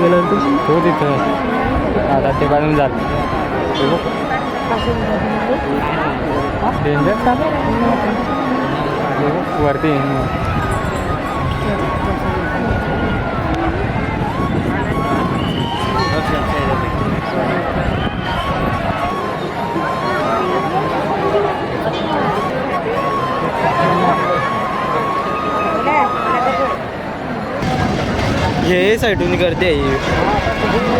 गेलं तू हो तिथं. आता ते बाजून जात डेंजर का वरती हे साईडून गर्दी आहे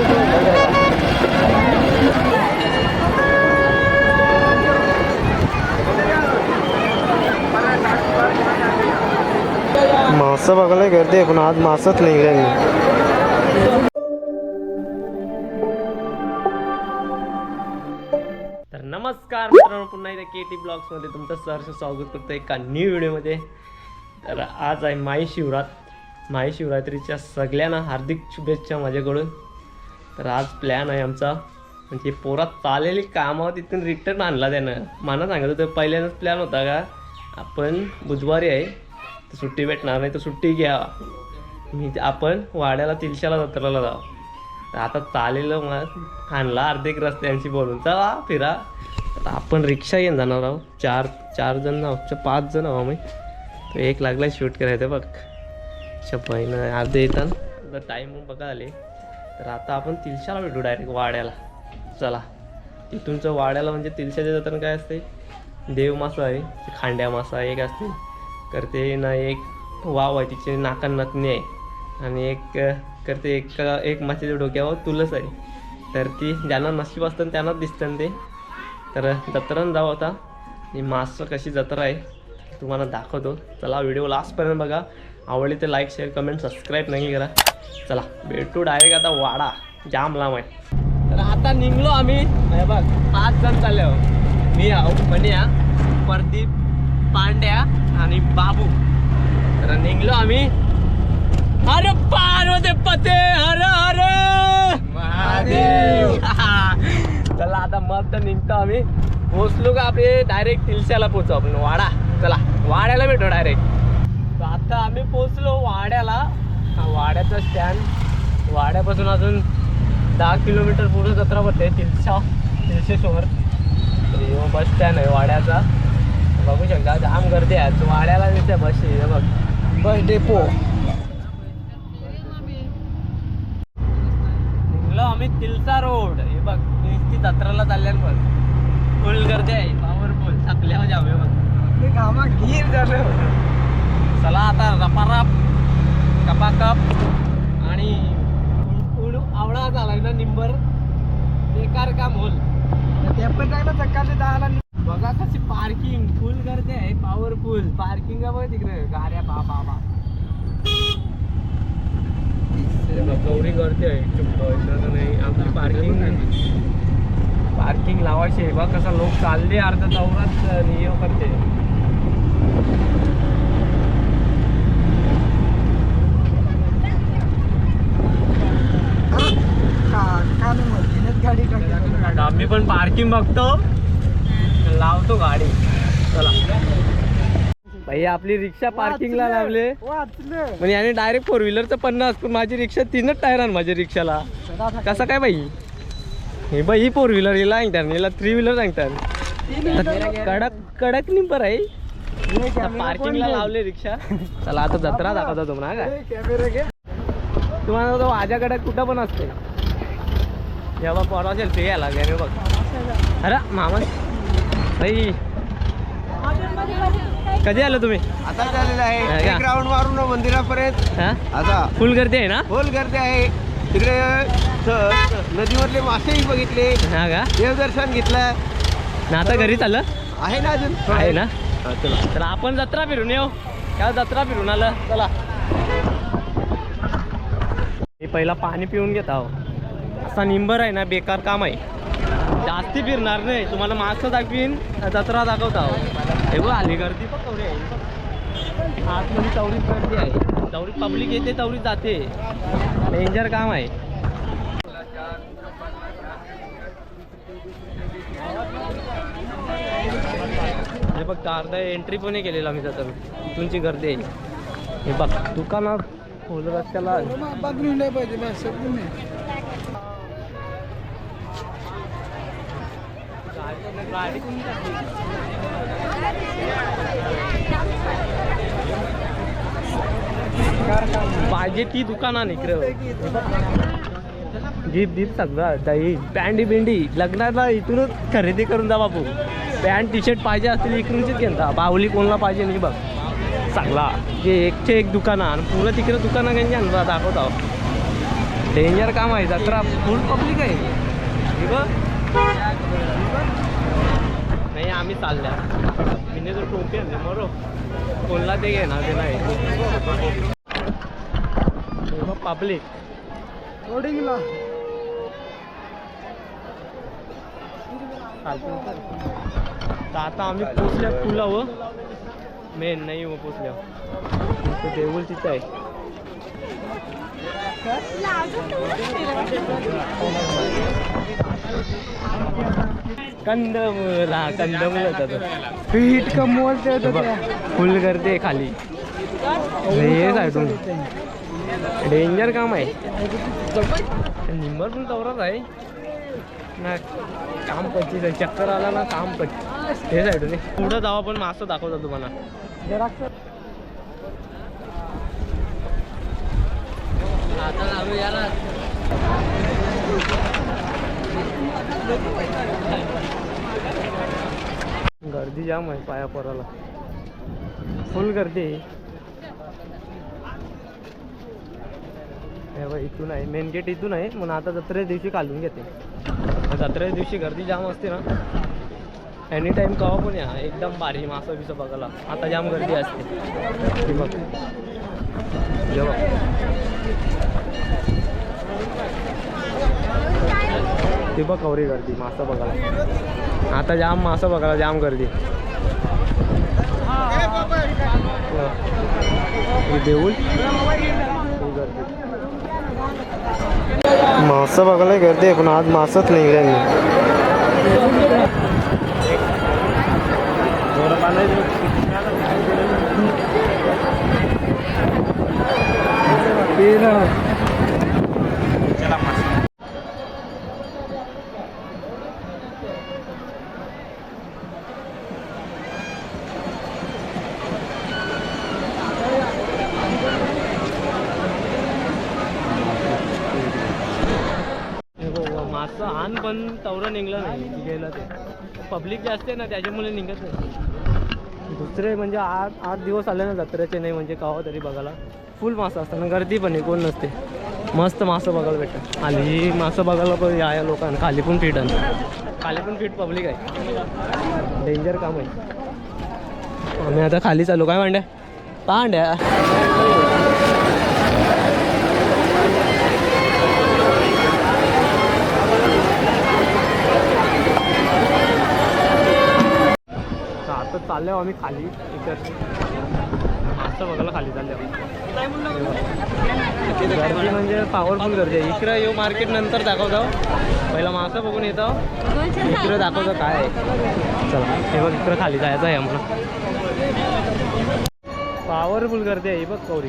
मासं बघायला गर्दी आहे पण आज मासच नाही काय तर नमस्कार मित्रांनो पुन्हा एकदा के टी ब्लॉग्समध्ये तुमचं सहर्ष स्वागत करतो एका न्यू व्हिडिओमध्ये तर आज आहे माई शिवरात. माई शिवरात्रीच्या सगळ्यांना हार्दिक शुभेच्छा माझ्याकडून. तर आज प्लॅन आहे आमचा. म्हणजे पोरात चाललेली कामावर तिथून रिटर्न आणला त्यानं. मला सांगत होतं पहिल्यांदाच प्लॅन होता का? आपण बुधवारी आहे तर सुट्टी भेटणार नाही तर सुट्टी घ्या. मी आपण वाड्याला तिलशाला जत्राला जाऊ. तर आता चालेलं मग आणला अर्धेक रस्त्यांशी बोलून. चला फिरा. तर आपण रिक्षा घेऊन जाणार आहोत. चार चार जण आहोत पाच जण आहो मी तो एक लागला शूट करायचं बघ. अच्छा पहिनं अर्धे येतात टाईम बघा आले तर आता आपण तिलशाला भेटू डायरेक्ट वाड्याला. चला. तिथूनचं वाड्याला म्हणजे तिलशाच्या जाताना काय असते देव मासा आहे ते खांड्या मासा एक असते करते ना एक वाव आहे तिचे नाकान नथणी आहे. आणि एक करते एक एक माशीच्या डोक्यावर तुलस आहे. तर ती ज्यांना नशीब असतं त्यांनाच दिसतं ते. तर जत्रानं जाऊ आता. ही मासं कशी जत्रा आहे तुम्हाला दाखवतो. चला व्हिडिओ लास्टपर्यंत बघा. आवडली तर लाईक शेअर कमेंट सबस्क्राईब नाही करा. चला भेटू डायरेक्ट आता वाडा. जाम लांब आहे. तर आता निघलो आम्ही. बघ पाच जण चालले आहो मी आहो बनिया प्रदीप पांड्या आणि बाबू. तर निघलो आम्ही. अरे पार्वती पते हर हर महादेव. चला आता मस्त निघतो आम्ही. पोचलो का आपले? डायरेक्ट तिलशाला पोचू आपण. वाडा. चला वाड्याला भेटू डायरेक्ट तर आम्ही पोचलो वाड्याला. वाड्याचा स्टँड वाड्यापासून अजून दहा किलोमीटर पुढे जत्रा भरते तिलशा तिलशेश्वर. बस स्टँड आहे वाड्याचा. बघू शकता जाम गर्दी आहे. वाड्याला दिसते बस हे बघ. बस डेपो निघलो आम्ही तिलसा रोड हे बघ ती जत्राला चालल्यान बघ. फुल गर्दी आहे पॉवरफुल थकल्यावर जावे बघ. कामा गीर झालं. चला आता रपारप कपाकप आणि उड आवळा झालाय ना निंबर. बेकार काम होल. ते पण चांगलं सकाळचे दहाला बघा कशी पार्किंग फुल गर्दी आहे पॉवरफुल पार्किंग बघ तिकडे. गाड्या बा बा बा. गौरी गर्दी आहे. नाही. आपली पार्किंग पार्किंग लावायची आहे. बघ कसा लोक चालले अर्धा चौरात नियम करते. आम्ही पण पार्किंग बघतो. लावतो गाडी. चला. भाई आपली रिक्षा पार्किंगला लावले म्हणजे याने डायरेक्ट फोर व्हीलरचं पन्नास. पण माझी रिक्षा तीनच टायर आहे माझ्या रिक्षाला. कसं काय बाई हे बाई ही फोर व्हीलर हिला सांगतात हिला थ्री व्हीलर सांगतात. कडक कडक निंपर आहे. पार्किंगला लावले रिक्षा. चला आता जत्रा दाखवतो तुम्हाला काय? तुम्हाला तो माझ्याकडे कुठं पण असते. जेव्हा पोरा सेल्फी घ्यायला लागले बघ. अरे मामा. भाई कधी आलो तुम्ही? आता झालेलं आहे? एक राऊंड मारून मंदिरापर्यंत. आता. फुल गर्दी आहे ना? खोल गर्दी आहे. तिकडे नदीवरले मासेही बघितले. हा का? देवदर्शन घेतलं. ना आता घरी चाललं? आहे ना अजून? आहे ना? चला. तर आपण जत्रा फिरून येऊ. त्या जत्रा फिरून आलं. चला. मी पहिला पाणी पिऊन घेत आहो. असा निंबर आहे ना बेकार काम आहे जास्ती फिरणार नाही तुम्हाला मास्क दाखवीन जत्रा दाखवत आहो हे बघ आली गर्दी पण तेवढी आहे आतमध्ये चौरीत गर्दी आहे चौरीत पब्लिक येते चौरीत जाते डेंजर काम आहे हे बघ अर्धा एंट्री पण केलेला आम्ही जातो तुमची गर्दी आहे हे बघ दुकानात खोल रस्त्याला पाहिजे बस तुम्ही पाहिजे ती दुकाना इकडं जीप जीप सगळं दही पॅन्टी बिंडी. लग्नाला इथूनच खरेदी करून जा बापू. पॅन्ट टी शर्ट पाहिजे असतील इकडूनच घेऊन जा. बाहुली कोणाला पाहिजे नाही बघ. चांगला जे एकचे एक दुकानं आणि पुरं तिकडं दुकानं घ्यायची आणला दाखवत. आहो डेंजर काम आहे. जत्रा फुल पब्लिक आहे. बघ. आम्ही चालल्या. तिने तो टोपी आणली मरो. कोणला ते घेणार ते नाही. पब्लिक तर आता आम्ही पोचल्या पुलावर. मेन नाही मग पोचल्या. तो देऊळ तिथं आहे. कंदमुळ कंदमुळ होता पीठ कमवत फुल करते खाली. हे साईडून डेंजर काम आहे. निंबर पण तवराच आहे. ना काम पच्चीस आहे. चक्कर आला ना काम पच्चीस. हे साईडून. पुढं जावा पण मासं दाखवतो तुम्हाला. गर्दी जाम आहे पाया पोराला. फुल गर्दी. आहे इथून आहे. मेन गेट इथून आहे. म्हणून आता जत्रेच्या दिवशी काढून घेते. जत्रे दिवशी गर्दी जाम असते ना. एनी टाइम कवा पण या. एकदम भारी मासा बिसं बघायला. आता जाम गर्दी असते. बघ. बघ. ते बघ कवरी गर्दी मासा बघायला. आता जाम मासा बघायला जाम गर्दी. हे देऊळ. गर्दी. बघायला गर्दी आहे पण आज मासच नाही त्यांनी हे बघ, मासा आण पण तवरं निघलं नाही. गेलं ते. पब्लिक जास्त आहे ना त्याच्यामुळे निघत नाही. दुसरे म्हणजे आठ आठ दिवस आले ना जत्रेचे नाही म्हणजे कावं तरी बघायला. फुल मासं असतं. ना गर्दी पण आहे कोण नसते. मस्त मासं बघायला भेटतं खाली मासं बघायला पण या या लोकांना. खाली पण फिट आहे. खाली पण फिट पब्लिक आहे. डेंजर काम आहे. आम्ही आता खाली चालू काय मांड्या पांड्या तर चाललो आम्ही खाली. इकडे. मागचं बघायला खाली चाललो गर्दी म्हणजे पॉवरफुल गर्दी आहे. इकडं येऊ मार्केट नंतर दाखवतो. पहिला मासं बघून येतो. इकडं दाखवतो काय आहे. चला हे बघ इकडं खाली जायचं आहे आम्हाला पॉवरफुल गर्दी आहे. बघ कौरी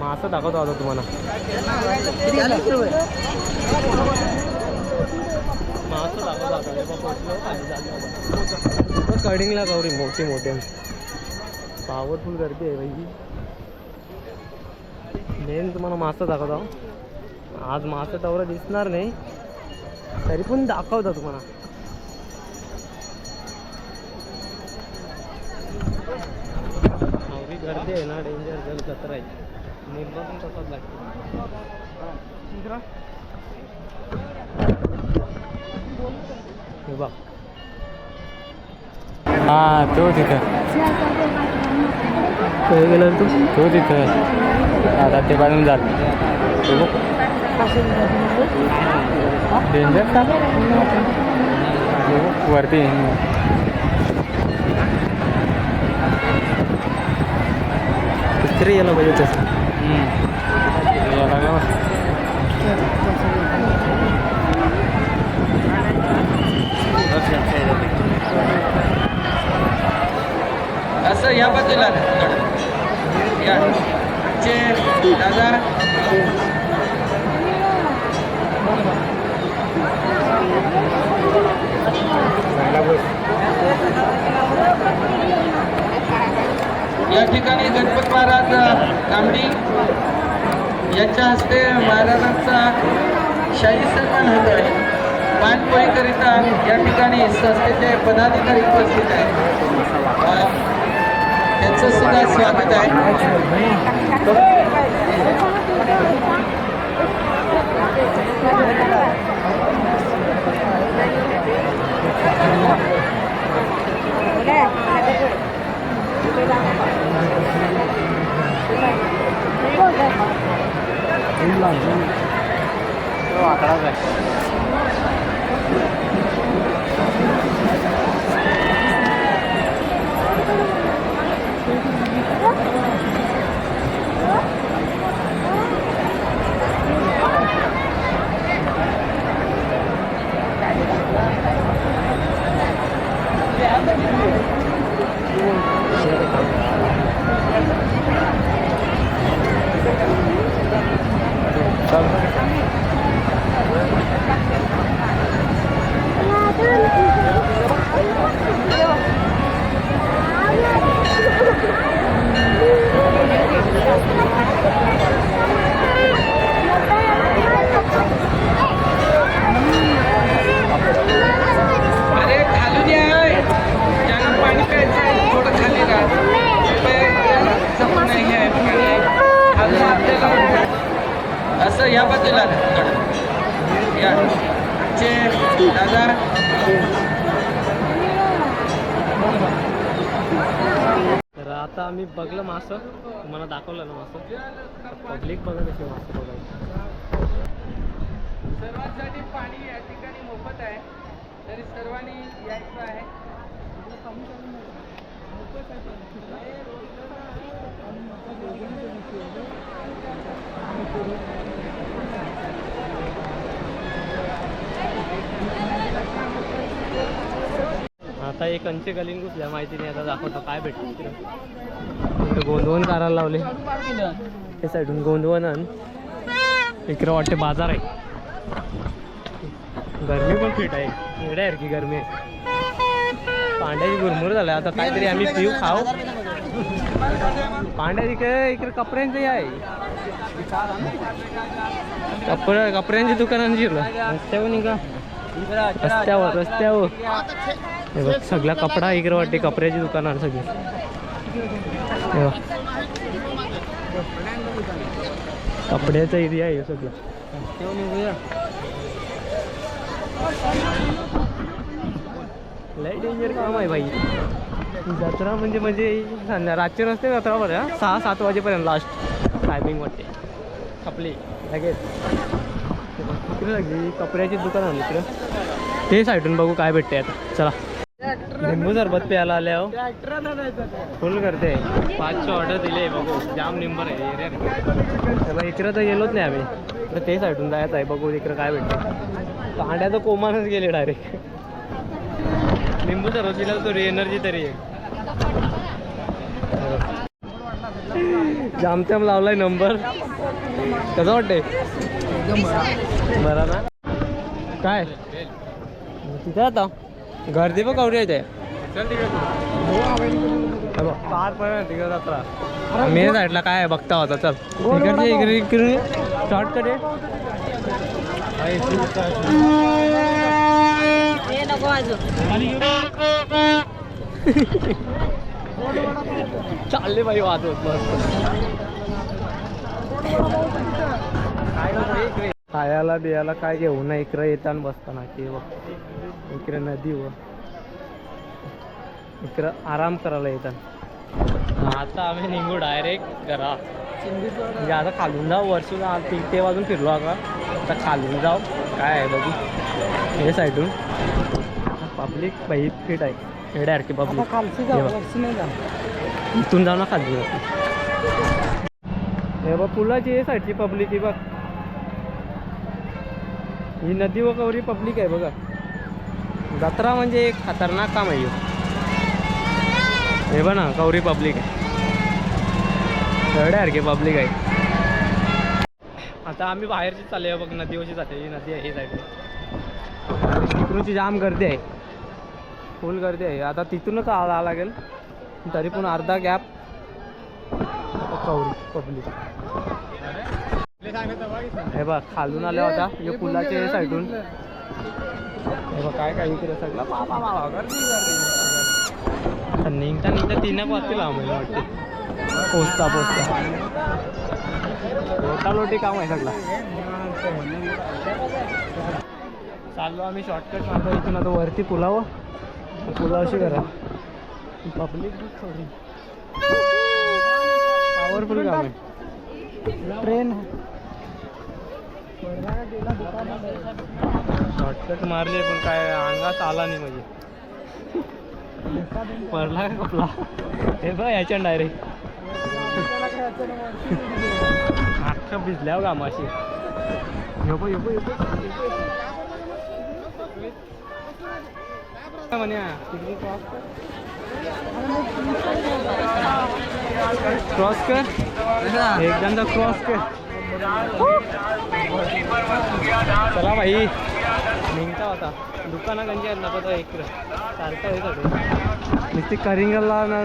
मासं दाखवतो आता तुम्हाला. मासं दाखवतो आता. कडिंगला गौरी मोठी मोठी. पॉवरफुल गर्दी आहे बाई मेन तुम्हाला मासं दाखवतो. आज मासं तेवढं दिसणार नाही. तरी पण दाखवतो तुम्हाला. गर्दी आहे ना डेंजर जर जत्रा आहे. निर्मा पण तसाच लागतो हे बघ. हा तो तिथं. गेला तू? तो तिथं. आता ते बाजून जात. डेंजर का वरती. तिकडे यायला पाहिजे तसं. यायला सर या बाजूला या. दादा या ठिकाणी गणपत महाराज कांबडी यांच्या हस्ते महाराजांचा शाही सन्मान होत आहे. पानपोळीकरिता या ठिकाणी संस्थेचे पदाधिकारी उपस्थित आहेत. त्यांचं सुद्धा स्वागत आहे अरे खालू द्या ज्यांना पाणी प्यायचं आहे थोडं खाली राहा जपून नाही आहे पाणी खालून आपल्याला असं या बाजूला. या. आमचे दादा तर आता आम्ही बघलं मासं. तुम्हाला दाखवलं ना मासं. पब्लिक बघत असे मासं बघायला. सर्वांसाठी पाणी या ठिकाणी मोफत आहे. तरी सर्वांनी यायचं आहे. आता एक अंचे गलीन घुसल्या माहिती नाही आता दाखवतो काय भेटतं गोंधवन करायला लावले. हे साईडून गोंधवन आण. इकडे वाटते बाजार आहे. गरमी पण फिट आहे. एवढ्या की गरमी आहे. पांड्याची गुरमुर झालं आता काहीतरी आम्ही पिऊ खाऊ. पांड्याची इकडे इकडे आहे. कपडे कपड्यांची दुकानांची रस्त्यावर निघा. रस्त्यावर रस्त्यावर. हे बघ सगळा कपडा इकडे वाटते कपड्याची दुकानं आहे सगळी. हे बघ. कपड्याचा एरिया आहे सगळं. लय डेंजर काम आहे बाई जत्रा म्हणजे म्हणजे संध्या रातचे रस्ते जत्रा बरं. सहा सात वाजेपर्यंत लास्ट टायमिंग वाटते. आपली लगेच. विक्री लागली कपड्याची दुकान आहे इकडं. ते साईडून बघू काय भेटते आता. चला. लिंबू सरबत प्यायला आले हो फुल करते. पाचशे ऑर्डर दिले बघू. जाम निंबर आहे इकडं तर गेलोच नाही आम्ही. तर ते साईडून जायचं आहे बघू इकडं काय भेटतं कांड्या तर कोमानच गेले डायरेक्ट लिंबू सरबत दिला तो एनर्जी तरी जामत्याम लावलाय नंबर कसं वाटतंय? बरा ना? काय? तिथे आता? गर्दी पण कवरी येते मेन साईडला काय आहे बघता होता चल. इकडचे इकडे इकडे शॉर्टकट आहे. चालले बाई वाजवत मस्त खायला बियाला काय घेऊ ना इकडे येताना बसताना बघ. इकडे नदी व इकडं आराम करायला येतात आता आम्ही निघू डायरेक्ट घरा. म्हणजे आता खालून जाऊ वर्षून तीन ते वाजून फिरलो आता. आता खालून जाऊ काय आहे बघू. हे साईडून. पब्लिक बाई फिट आहे एवढ्यासारखी पब्लिक इथून जाऊ ना खाली हे बघ पुलाची हे साईडची पब्लिक ही बघ. ही नदी व कवरी पब्लिक आहे बघा. जत्रा म्हणजे एक खतरनाक काम आहे हे. बघ ना कवरी पब्लिक आहे. सगळ्यासारखे पब्लिक आहे. आता आम्ही बाहेरची चालले बघ नदीवरची जाते. ही नदी आहे ही साईड तिकडूनची जाम गर्दी आहे. फुल गर्दी आहे. आता तिथूनच आला लागेल? तरी पण अर्धा गॅप कवरी पब्लिक. हे बघ खालून आल्या होता हे पुलाचे साईडून. हे बघ काय काय इकडे सगळं. निघता निघता तीन वाजतील आम्हाला वाटते. पोचता पोचता. लोटा लोटी काम आहे सगळा. चाललो आम्ही शॉर्टकट मारतो इथून आता वरती पुलावं पुलावशी करा पब्लिक पॉवरफुल काम आहे. ट्रेन शॉर्टकट मारले पण काय अंगात आला नाही म्हणजे. पडला का कपला हे बघ याच्या डायरेक्ट अख्खं भिजल्यावर कामाशी. येपो येपो येपो म्हणे? क्रॉस कर. एकदा क्रॉस कर. चला भाई. निघता होता दुकाना गंजी आहेत ना तर एक चालता होईल सगळं. नुसती करिंगला ना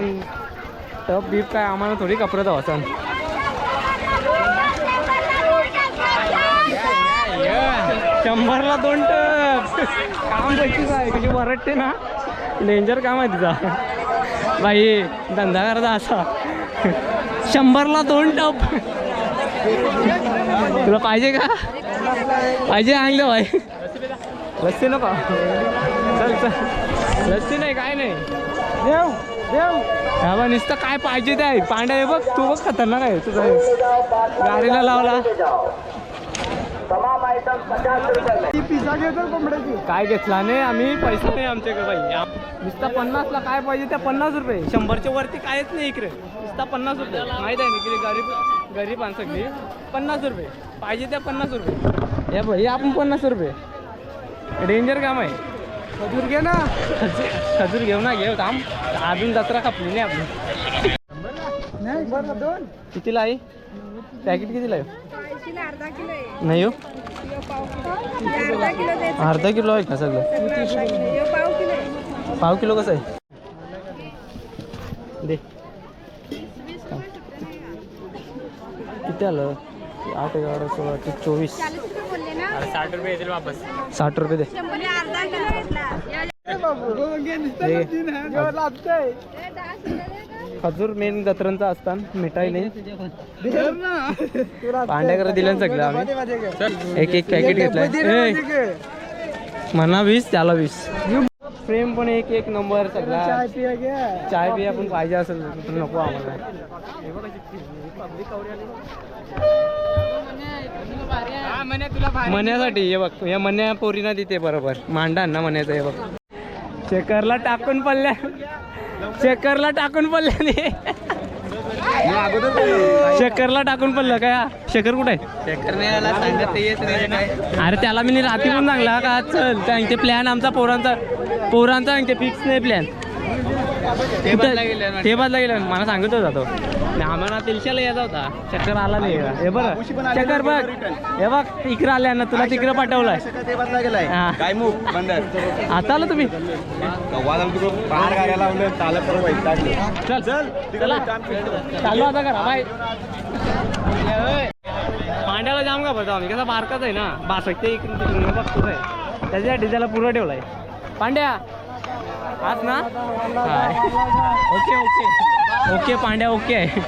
टप बीप काय आम्हाला थोडी कपडत वाचन शंभरला दोन टप. काम कशीच आहे कशी वरटते ना. डेंजर काम आहे तिचा. बाई धंदा करता असा. शंभरला दोन टप. तुला पाहिजे का? पाहिजे आणले भाई. लस्सी नको. चल चल. लस्सी नाही काय नाही. देव देव. हा बा नुसतं काय पाहिजे ते आहे. पांड्या आहे बघ तू बघ खतरनाक आहे तुझा गाडीला लावला. काय घेतला नाही आम्ही पैसा नाही आमच्याकडे बाई. आम- नुसता पन्नासला काय पाहिजे त्या पन्नास रुपये. शंभरच्या वरती कायच नाही इकडे. नुसता पन्नास रुपये. माहीत आहे ना इकडे गरीब गरीब माणसं सगळी पन्नास रुपये. पाहिजे त्या पन्नास रुपये. या भाई आपण पन्नास रुपये. डेंजर काम आहे. खजूर घे ना. खजूर खजूर घेऊ ना घेऊ. थांब. अजून जत्रा खपली नाही आपली. नाही बरं दोन. कितीला आहे? पॅकेट कितीला आहे? नाही हो? ह्यो पाव किलो. हे अर्धा किलो आहे का सगळं? पाव किलो आहे. पाव किलो कसं आहे? दे. किती आलं? आठ एगार सोळा ते चोवीस. साठ रुपये येतील वापस. साठ रुपये दे. घेतला हे. खजूर मेन जत्रांचा असतात मिठाई नाही. पांड्याकडे दिलं सगळं आम्ही. एक एक पॅकेट घेतलाय. मध्ये मध्ये ए, घे. म्हणा वीस त्याला वीस. फ्रेम पण एक एक नंबर सगळा. चाय पिया पण पाहिजे असेल तर नको आम्हाला. मण्यासाठी हे बघ या मन्या पोरीना देते बरोबर. मांडा ना मण्याचं हे बघ. चेकरला टाकून पडल्या. चेकरला टाकून पडल्याने. शेखरला टाकून पडलं काय? शेखर कुठे आहे? अरे त्याला मी रात्री पण सांगला का चल सांगते प्लॅन आमचा पोरांचा पोरांचा सांगते फिक्स नाही प्लॅन ते बदला गेलं मला सांगत होता तो. आम्हाला तिलशाला यायचा होता. चक्कर आला नाही. हे बरं. चक्कर बघ. हे बघ इकडं आल्या ना तुला तिकडं पाठवलाय. आता आलं तुम्ही. चल. चल चला. चालू आता करा. बाय. पांड्याला जाम का बघा आम्ही. कसा बारकाच आहे ना. बासकते इकडून तिकडून बघतोच आहे त्याच्यासाठी त्याला पुरं ठेवलाय. पांड्या. आज ना? Hi. Okay okay. Okay Pandya okay. आहे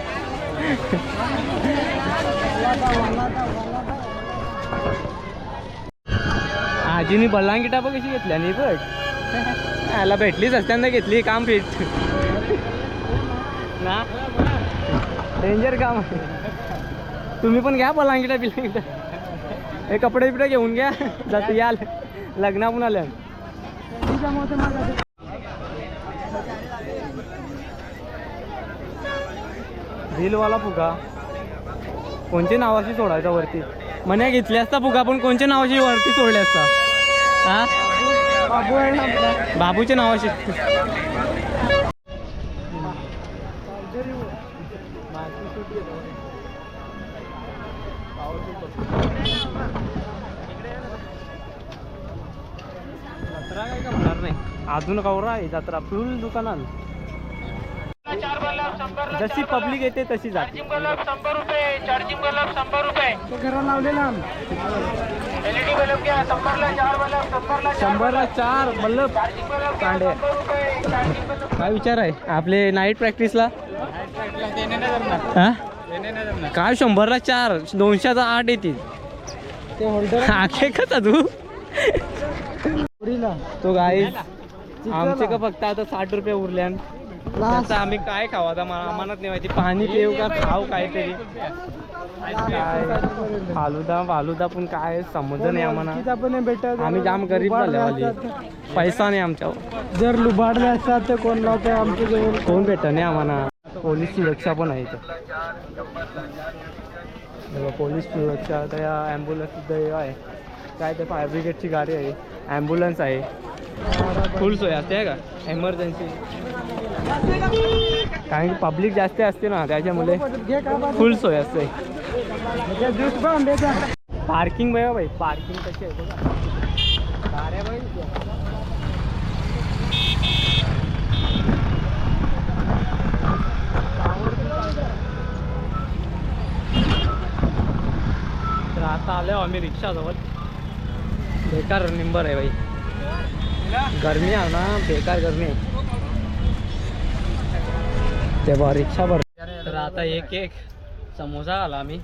आजीनी बल्लांगी टापा कशी घेतल्या नाही बघ. याला भेटलीच असत्यांना घेतली काम फिट. ना? डेंजर काम आहे. तुम्ही पण घ्या पलांगिटा बिलांगिटा हे कपडे बिपडे घेऊन घ्या. जात याल. लग्ना पण आल्या दिलवाला फुगा. कोणच्या नावाशी सोडायचा वरती? म्हणे घेतली असता फुगा पण कोणच्या नावाशी वरती सोडले असता? हा बाबूच्या नावाशी. जत्रा काय का होणार नाही? अजून कवरा आहे जत्रा. फुल दुकानात. जशी पब्लिक येते तशी जाते. शंभर रुपये चार्जिंग बल्ब शंभर रुपये. घरा लावलेला एलईडी बल्ब घ्या शंभरला चार बल्ब शंभरला शंभरला चार बल्लब कांडे. काय विचार आहे? आपले नाईट प्रॅक्टिसला? काय शंभरला चार? दोनशेचा आठ येतील. ते होल्डर आखे का तू तो गाई आमचे का फक्त आता साठ रुपये उरल्यान? आता आम्ही काय खाऊ? आता मला आम्हाला नाही माहिती. पाणी पिऊ का खाऊ काहीतरी? काय? फालुदा फालुदा पण काय? समज नाही आम्हाला. पण भेटत. आम्ही जाम गरीब झाले पैसा नाही आमच्यावर. जर लुबाडले असतात तर कोण लावते आमच्या जवळ कोण भेटत नाही आम्हाला. पोलीस सुरक्षा पण आहे इथं. पोलीस सुरक्षा त्या ॲम्ब्युलन्स सुद्धा आहे. काय ते फायर ब्रिगेडची गाडी आहे. ॲम्ब्युलन्स आहे. फुल सोय असते आहे का? एमर्जन्सी कारण की पब्लिक जास्त असते ना त्याच्यामुळे फुल सोय असते. पार्किंग बघा भाई पार्किंग कशी आहे बघा. तर आता आलो आम्ही रिक्षाजवळ. बेकार निंबर आहे भाई. गर्मी आहे ना बेकार गर्मी तेव्हा रिक्षा भर तर आता एक एक समोसा आला आम्ही.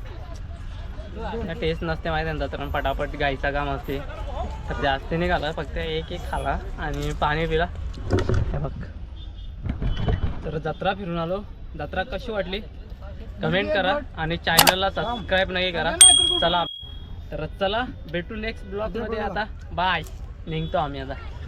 टेस्ट नसते माहिती आहे तर पटापट गाईचा काम असते. तर जास्त नाही खाला फक्त एक एक खाला आणि पाणी पिला. हे बघ. तर जत्रा फिरून आलो. जत्रा कशी वाटली? कमेंट करा आणि चॅनलला सबस्क्राईब नाही करा. चला. तर चला भेटू नेक्स्ट ब्लॉगमध्ये आता. बाय निघतो आम्ही आता.